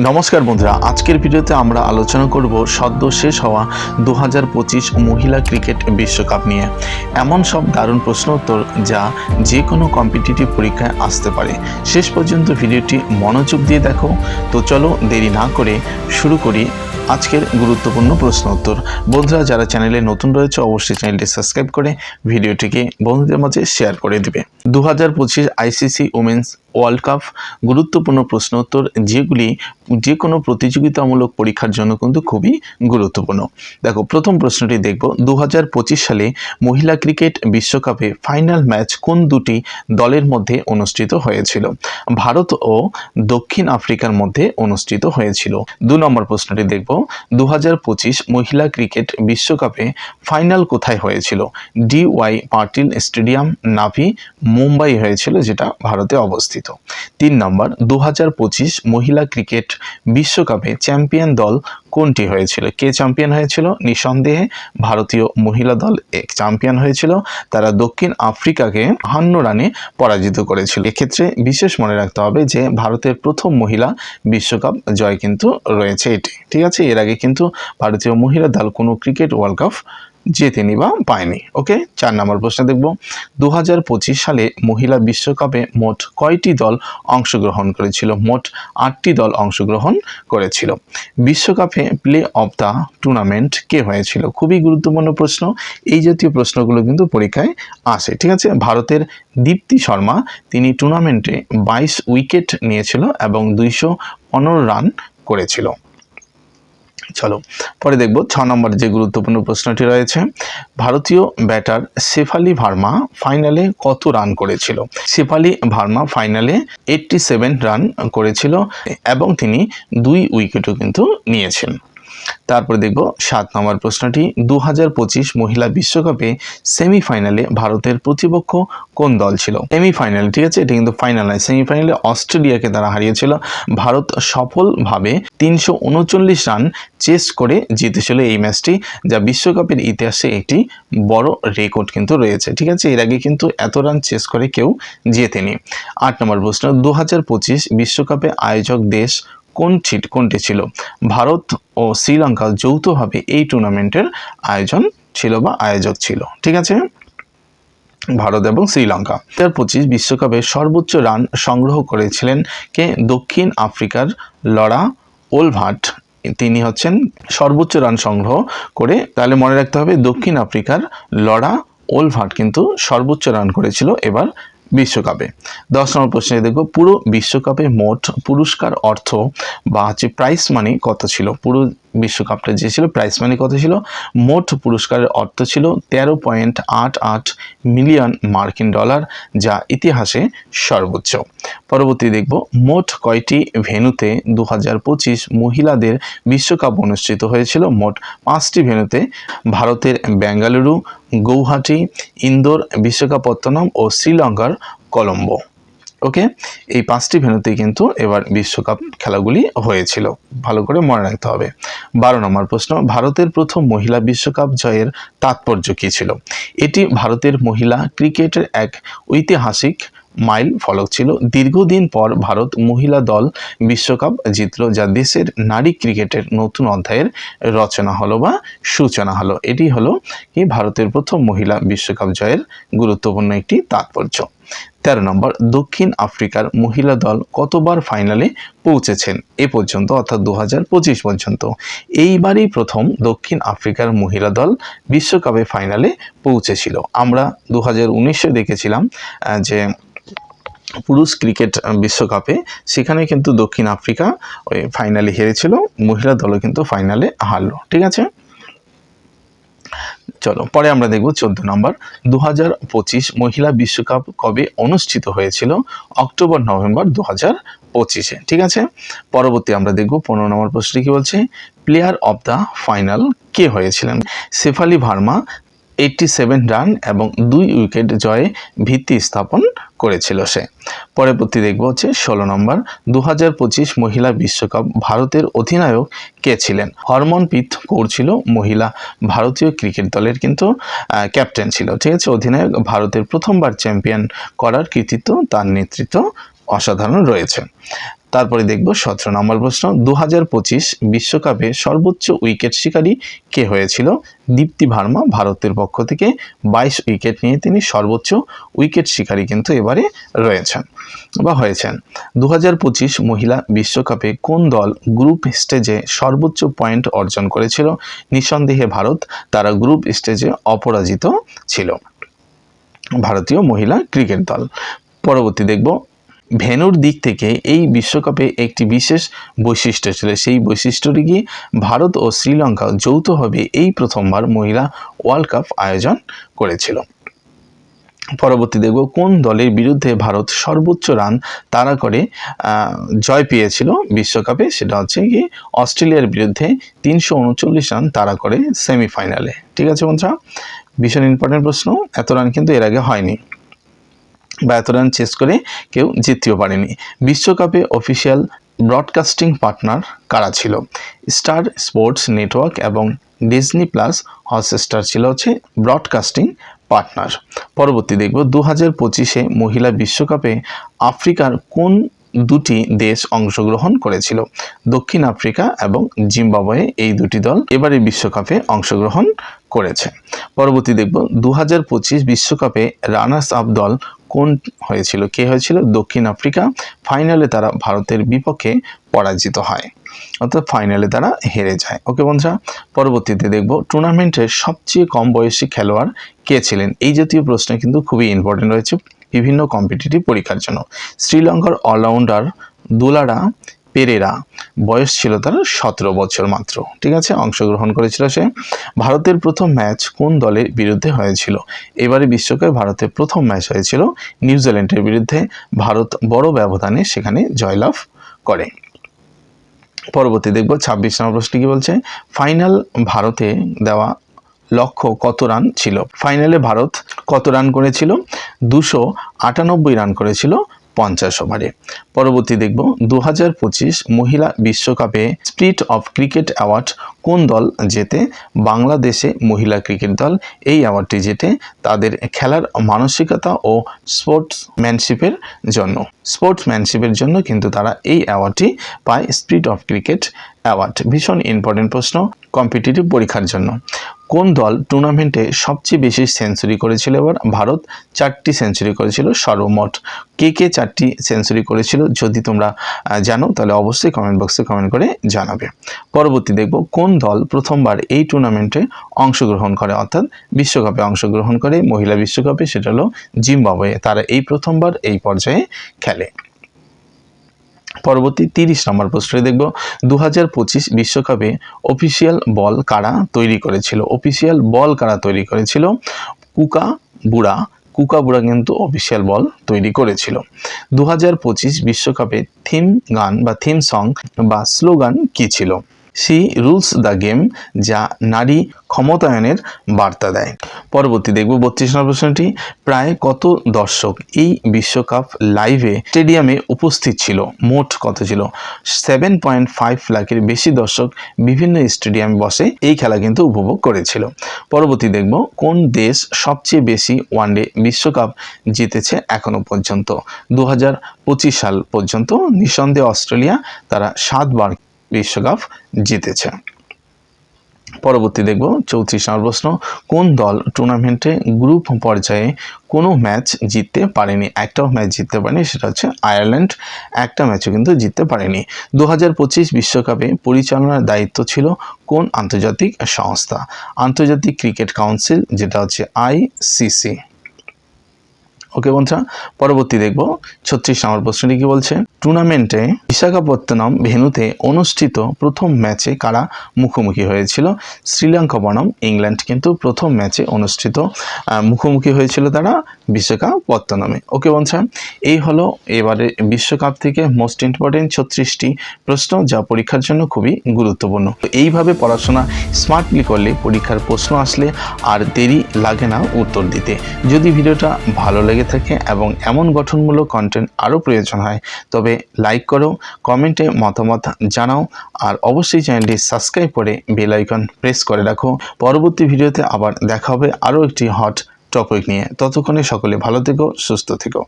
নমস্কার বন্ধুরা, আজকের ভিডিওতে আমরা আলোচনা করব সদ্য শেষ হওয়া দু হাজার পঁচিশ মহিলা ক্রিকেট বিশ্বকাপ নিয়ে। এমন সব দারুণ প্রশ্ন উত্তর যা যে কোনো কম্পিটিটিভ পরীক্ষায় আসতে পারে। শেষ পর্যন্ত ভিডিওটি মনোযোগ দিয়ে দেখো। তো চলো দেরি না করে শুরু করি আজকের গুরুত্বপূর্ণ প্রশ্ন উত্তর। বন্ধুরা, যারা চ্যানেলে নতুন রয়েছে, অবশ্যই চ্যানেলটি সাবস্ক্রাইব করে ভিডিওটিকে বন্ধুদের মাঝে শেয়ার করে দিবে। দু হাজার পঁচিশ আইসিসি উমেন্স ওয়ার্ল্ড কাপ গুরুত্বপূর্ণ প্রশ্ন উত্তর যেগুলি যে কোনো প্রতিযোগিতামূলক পরীক্ষার জন্য কিন্তু খুবই গুরুত্বপূর্ণ। দেখো, প্রথম প্রশ্নটি দেখব। দু হাজার পঁচিশ সালে মহিলা ক্রিকেট বিশ্বকাপে ফাইনাল ম্যাচ কোন দুটি দলের মধ্যে অনুষ্ঠিত হয়েছিল? ভারত ও দক্ষিণ আফ্রিকার মধ্যে অনুষ্ঠিত হয়েছিল। দু নম্বর প্রশ্নটি দেখব। দু হাজার পঁচিশ মহিলা ক্রিকেট বিশ্বকাপে ফাইনাল কোথায় হয়েছিল? ডি ওয়াই পাটিল স্টেডিয়াম, নাভি মুম্বাই হয়েছিল, যেটা ভারতে অবস্থিত। তিন নম্বর দু হাজার পঁচিশ মহিলা ক্রিকেট বিশ্বকাপে চ্যাম্পিয়ন দল কোনটি হয়েছিল? কে চ্যাম্পিয়ন হয়েছিল? নিঃসন্দেহে ভারতীয় মহিলা দল এক চ্যাম্পিয়ন হয়েছিল। তারা দক্ষিণ আফ্রিকাকে বাহান্ন রানে পরাজিত করেছিল। এক্ষেত্রে বিশেষ মনে রাখতে হবে যে, ভারতের প্রথম মহিলা বিশ্বকাপ জয় কিন্তু রয়েছে এটি। ঠিক আছে, এর আগে কিন্তু ভারতীয় মহিলা দল কোনো ক্রিকেট ওয়ার্ল্ড কাপ জেতেনি বা পায়নি ওকে চার নম্বর প্রশ্ন দেখব। দু হাজার পঁচিশ সালে মহিলা বিশ্বকাপে মোট কয়টি দল অংশগ্রহণ করেছিল? মোট আটটি দল অংশগ্রহণ করেছিল। বিশ্বকাপে প্লে অফ দ্য টুর্নামেন্ট কে হয়েছিল? খুবই গুরুত্বপূর্ণ প্রশ্ন। এই জাতীয় প্রশ্নগুলো কিন্তু পরীক্ষায় আসে, ঠিক আছে? ভারতের দীপ্তি শর্মা, তিনি টুর্নামেন্টে বাইশ উইকেট নিয়েছিল এবং দুইশো পনেরো রান করেছিল। চলো, পরে দেখব ছ নম্বর যে গুরুত্বপূর্ণ প্রশ্নটি রয়েছে, ভারতীয় ব্যাটার শেফালি ভার্মা ফাইনালে কত রান করেছিল? শেফালি ভার্মা ফাইনালে এইটটি সেভেন রান করেছিল এবং তিনি দুই উইকেটও কিন্তু নিয়েছেন। তারপরে দেখব সাত নম্বর প্রশ্নটি, দুহাজার পঁচিশ মহিলা বিশ্বকাপে সেমিফাইনালে ভারতের প্রতিপক্ষ কোন দল ছিল? সেমিফাইনাল, ঠিক আছে? এটা কিন্তু ফাইনাল নয়। সেমিফাইনালে অস্ট্রেলিয়াকে তারা হারিয়েছিল। ভারত সফলভাবে তিনশো উনচল্লিশ রান চেস করে জিতেছিল এই ম্যাচটি, যা বিশ্বকাপের ইতিহাসে একটি বড় রেকর্ড কিন্তু রয়েছে, ঠিক আছে? এর আগে কিন্তু এত রান চেস করে কেউ জেতেনি। আট নম্বর প্রশ্ন দু বিশ্বকাপে আয়োজক দেশ কোন ছিট কোনটি ছিল? ভারত ও শ্রীলঙ্কা যৌথভাবে এই টুর্নামেন্টের আয়োজন ছিল বা আয়োজক ছিল। ঠিক আছে? ভারত এবং শ্রীলঙ্কা। দু হাজার পঁচিশ বিশ্বকাপে সর্বোচ্চ রান সংগ্রহ করেছিলেন কে? দক্ষিণ আফ্রিকার লড়া ওলভাট। তিনি হচ্ছেন সর্বোচ্চ রান সংগ্রহ করে, তাহলে মনে রাখতে হবে দক্ষিণ আফ্রিকার লড়া ওলভাট কিন্তু সর্বোচ্চ রান করেছিল এবার বিশ্বকাপে। দশ নম্বর প্রশ্নে দেখো, পুরো বিশ্বকাপে মোট পুরস্কার অর্থ বা হচ্ছে প্রাইস মানি কত ছিল? পুরো বিশ্বকাপটা যে ছিল প্রাইস মানি কত ছিল? মোট পুরস্কারের অর্থ ছিল তেরো পয়েন্ট আট আট মিলিয়ন মার্কিন ডলার, যা ইতিহাসে সর্বোচ্চ। পরবর্তী দেখব, মোট কয়টি ভেনুতে দু হাজার পঁচিশ মহিলাদের বিশ্বকাপ অনুষ্ঠিত হয়েছিল? মোট পাঁচটি ভেনুতে ভারতের বেঙ্গালুরু, গৌহাটি, ইন্দোর বিশাখাপত্তনম ও শ্রীলঙ্কার কলম্বো। ওকে? এই পাঁচটি ভেন্যুতে কিন্তু এবার বিশ্বকাপ খেলাগুলি হয়েছিল। ভালো করে মনে রাখতে হবে। বারো নম্বর প্রশ্ন, ভারতের প্রথম মহিলা বিশ্বকাপ জয়ের তাৎপর্য কী ছিল? এটি ভারতের মহিলা ক্রিকেটের এক ঐতিহাসিক মাইল ফলক ছিল। দীর্ঘদিন পর ভারত মহিলা দল বিশ্বকাপ জিতল, যা দেশের নারী ক্রিকেটের নতুন অধ্যায়ের রচনা হলো বা সূচনা হলো। এটি হলো কি, ভারতের প্রথম মহিলা বিশ্বকাপ জয়ের গুরুত্বপূর্ণ একটি তাৎপর্য। তেরো নম্বর, দক্ষিণ আফ্রিকার মহিলা দল কতবার ফাইনালে পৌঁছেছেন? এ পর্যন্ত, অর্থাৎ দু পর্যন্ত। এইবারই প্রথম দক্ষিণ আফ্রিকার মহিলা দল বিশ্বকাপে ফাইনালে পৌঁছেছিল। আমরা দু হাজার দেখেছিলাম যে পুরুষ ক্রিকেট বিশ্বকাপে, সেখানে কিন্তু দক্ষিণ আফ্রিকা ওই ফাইনালে হেরেছিল, মহিলা দলও কিন্তু ফাইনালে হারলো, ঠিক আছে? চলো, পরে আমরা দেখব চোদ্দ নম্বর। দু হাজার পঁচিশ মহিলা বিশ্বকাপ কবে অনুষ্ঠিত হয়েছিল? অক্টোবর, নভেম্বর দু হাজার পঁচিশে, ঠিক আছে? পরবর্তী আমরা দেখব পনেরো নম্বর প্রশ্নটি কি বলছে? প্লেয়ার অফ দ্য ফাইনাল কে হয়েছিলেন? Shafali Verma eighty seven run এবং দুই উইকেট জয়ে ভিত্তি স্থাপন করেছিল সে। পরবর্তী দেখব হচ্ছে ষোলো নম্বর দু মহিলা বিশ্বকাপ ভারতের অধিনায়ক কে ছিলেন? হরমনপ্রীত কৌর ছিল মহিলা ভারতীয় ক্রিকেট দলের কিন্তু ক্যাপ্টেন ছিল। ঠিক আছে, অধিনায়ক ভারতের প্রথমবার চ্যাম্পিয়ন করার কৃতিত্ব তার নেতৃত্ব অসাধারণ রয়েছে। তারপরে দেখব সতেরো নম্বর প্রশ্ন। দু বিশ্বকাপে সর্বোচ্চ উইকেট শিকারী কে হয়েছিল? দীপ্তি ভার্মা ভারতের পক্ষ থেকে। বাইশ উইকেট নিয়ে তিনি সর্বোচ্চ উইকেট শিকারী কিন্তু এবারে রয়েছেন বা হয়েছেন। দু হাজার পঁচিশ মহিলা বিশ্বকাপে কোন দল গ্রুপ স্টেজে সর্বোচ্চ পয়েন্ট অর্জন করেছিল? নিঃসন্দেহে ভারত, তারা গ্রুপ স্টেজে অপরাজিত ছিল। ভারতীয় মহিলা ক্রিকেট দল। পরবর্তী দেখব ভেনুর দিক থেকে এই বিশ্বকাপে একটি বিশেষ বৈশিষ্ট্য ছিল। সেই বৈশিষ্ট্যটি কি? ভারত ও শ্রীলঙ্কা যৌথভাবে এই প্রথমবার মহিলা ওয়ার্ল্ড কাপ আয়োজন করেছিল। পরবর্তী দেখব কোন দলের বিরুদ্ধে ভারত সর্বোচ্চ রান তারা করে জয় পেয়েছিল বিশ্বকাপে। সেটা হচ্ছে কি? অস্ট্রেলিয়ার বিরুদ্ধে তিনশো উনচল্লিশ রান তাড়া করে সেমিফাইনালে। ঠিক আছে বন্ধুরা? ভীষণ ইম্পর্টেন্ট প্রশ্ন। এত রান কিন্তু এর আগে হয়নি। বা এত চেস করে কেউ জিততেও পারেনি। বিশ্বকাপে অফিসিয়াল ব্রডকাস্টিং পার্টনার কারা ছিল? স্টার স্পোর্টস নেটওয়ার্ক এবং ডিজনি প্লাস হটস্টার ছিল হচ্ছে ব্রডকাস্টিং পার্টনার পরবর্তী দেখব দু হাজার পঁচিশে মহিলা বিশ্বকাপে আফ্রিকার কোন দুটি দেশ অংশগ্রহণ করেছিল? দক্ষিণ আফ্রিকা এবং জিম্বাবুয়ে এই দুটি দল এবারে বিশ্বকাপে অংশগ্রহণ করেছে। পরবর্তী দেখব দু হাজার বিশ্বকাপে রানার্স আপ দল কোন হয়েছিল? কে হয়েছিল? দক্ষিণ আফ্রিকা। ফাইনালে তারা ভারতের বিপক্ষে পরাজিত হয়। অর্থাৎ ফাইনালে তারা হেরে যায়। ওকে বন্ধুরা, পরবর্তীতে দেখব টুর্নামেন্টের সবচেয়ে কম বয়সী খেলোয়াড় কে ছিলেন? এই জাতীয় প্রশ্ন কিন্তু খুবই ইম্পর্টেন্ট রয়েছে বিভিন্ন কম্পিটিটিভ পরীক্ষার জন্য। শ্রীলঙ্কার অলরাউন্ডার দুলারা পেরেরা। বয়স ছিল তার সতেরো বছর মাত্র। ঠিক আছে? অংশগ্রহণ করেছিল সে। ভারতের প্রথম ম্যাচ কোন দলের বিরুদ্ধে হয়েছিল? এবারে বিশ্বকাপে ভারতের প্রথম ম্যাচ হয়েছিল নিউজিল্যান্ডের বিরুদ্ধে। ভারত বড় ব্যবধানে সেখানে জয়লাভ করে। পরবর্তী দেখব, ছাব্বিশ নম্বর প্রশ্ন কি বলছে? ফাইনাল ভারতে দেওয়া লক্ষ্য কত রান ছিল? ফাইনালে ভারত কত রান করেছিল? দুশো আটানব্বই রান করেছিল। পঞ্চাশ ওভারে। পরবর্তী দেখব দু হাজার পঁচিশ মহিলা বিশ্বকাপে স্পিরিট অফ ক্রিকেট অ্যাওয়ার্ড কোন দল জেতে বাংলাদেশে মহিলা ক্রিকেট দল এই অ্যাওয়ার্ডটি জেতে তাদের খেলার মানসিকতা ও স্পোর্টসম্যানশিপের জন্য। স্পোর্টসম্যানশিপের জন্য কিন্তু তারা এই অ্যাওয়ার্ডটি পায় স্পিরিট অফ ক্রিকেট অ্যাওয়ার্ড। ভীষণ ইম্পর্টেন্ট প্রশ্ন, কম্পিটিটিভ পরীক্ষার জন্য। কোন দল টুর্নামেন্টে সবচেয়ে বেশি সেঞ্চুরি করেছিল এবার? ভারত চারটি সেঞ্চুরি করেছিল, সর্বমোট কে কে চারটি সেঞ্চুরি করেছিল যদি তোমরা জানো, তাহলে অবশ্যই কমেন্ট বক্সে কমেন্ট করে জানাবে। পরবর্তী দেখব কোন দল প্রথমবার এই টুর্নামেন্টে অংশগ্রহণ করে, অর্থাৎ বিশ্বকাপে অংশগ্রহণ করে, মহিলা বিশ্বকাপে, সেটা হলো জিম্বাবুয়ে। তারা এই প্রথমবার এই পর্যায়ে খেলে। পরবর্তী তিরিশ নম্বর প্রশ্নে দেখব। দু হাজার পঁচিশ বিশ্বকাপে অফিসিয়াল বল কারা তৈরি করেছিল? অফিসিয়াল বল কারা তৈরি করেছিল? কুকা বুড়া কুকা বুড়া কিন্তু অফিসিয়াল বল তৈরি করেছিল। দু হাজার পঁচিশ বিশ্বকাপে থিম গান বা থিম সং বা স্লোগান কী ছিল? সি রুলস দ্য গেম যা নারী ক্ষমতায়নের বার্তা দেয়। পরবর্তী দেখব বত্রিশ নম্বর প্রশ্নটি, প্রায় কত দর্শক এই বিশ্বকাপ লাইভে স্টেডিয়ামে উপস্থিত ছিল? মোট কত ছিল? সেভেন পয়েন্ট ফাইভ লাখের বেশি দর্শক বিভিন্ন স্টেডিয়ামে বসে এই খেলা কিন্তু উপভোগ করেছিল। পরবর্তী দেখব, কোন দেশ সবচেয়ে বেশি ওয়ানডে বিশ্বকাপ জিতেছে এখনও পর্যন্ত? দু হাজার পঁচিশ সাল পর্যন্ত নিঃসন্দেহে অস্ট্রেলিয়া, তারা সাতবার বিশ্বকাপ জিতেছে। পরবর্তী দেখব চৌত্রিশ নম্বর প্রশ্ন কোন দল টুর্নামেন্টে গ্রুপ পর্যায়ে কোনো ম্যাচ জিততে পারেনি? একটাও ম্যাচ জিততে পারেনি, সেটা হচ্ছে আয়ারল্যান্ড একটা ম্যাচও কিন্তু জিততে পারেনি। দু বিশ্বকাপে পরিচালনার দায়িত্ব ছিল কোন আন্তর্জাতিক সংস্থা? আন্তর্জাতিক ক্রিকেট কাউন্সিল, যেটা হচ্ছে আইসিসি ওকে বন্ধুরা, পরবর্তী দেখব। ছত্রিশ নম্বর প্রশ্নটি কি বলছে? টুর্নামেন্টে বিশাখাপত্তনম ভেন্যুতে অনুষ্ঠিত প্রথম ম্যাচে কারা মুখোমুখি হয়েছিল? শ্রীলঙ্কা বনাম, ইংল্যান্ড কিন্তু প্রথম ম্যাচে অনুষ্ঠিত মুখোমুখি হয়েছিল তারা বিশাখাপত্তনমে। ওকে বন্ধুরা, এই হলো এবারে বিশ্বকাপ থেকে মোস্ট ইম্পর্টেন্ট ছত্রিশটি প্রশ্ন, যা পরীক্ষার জন্য খুবই গুরুত্বপূর্ণ। এইভাবে পড়াশোনা স্মার্টলি করলে পরীক্ষার প্রশ্ন আসলে আর দেরি লাগে না উত্তর দিতে। যদি ভিডিওটা ভালো লেগে থাকে এবং এমন গঠনমূলক কন্টেন্ট আরও প্রয়োজন হয়। তবে লাইক করো কমেন্টে মতামত জানাও আর অবশ্যই চ্যানেলটি সাবস্ক্রাইব করে বেলাইকন প্রেস করে রাখো। পরবর্তী ভিডিওতে আবার দেখা হবে আরও একটি হট টপিক নিয়ে। ততক্ষণে সকলে ভালো থেকো, সুস্থ থেকো।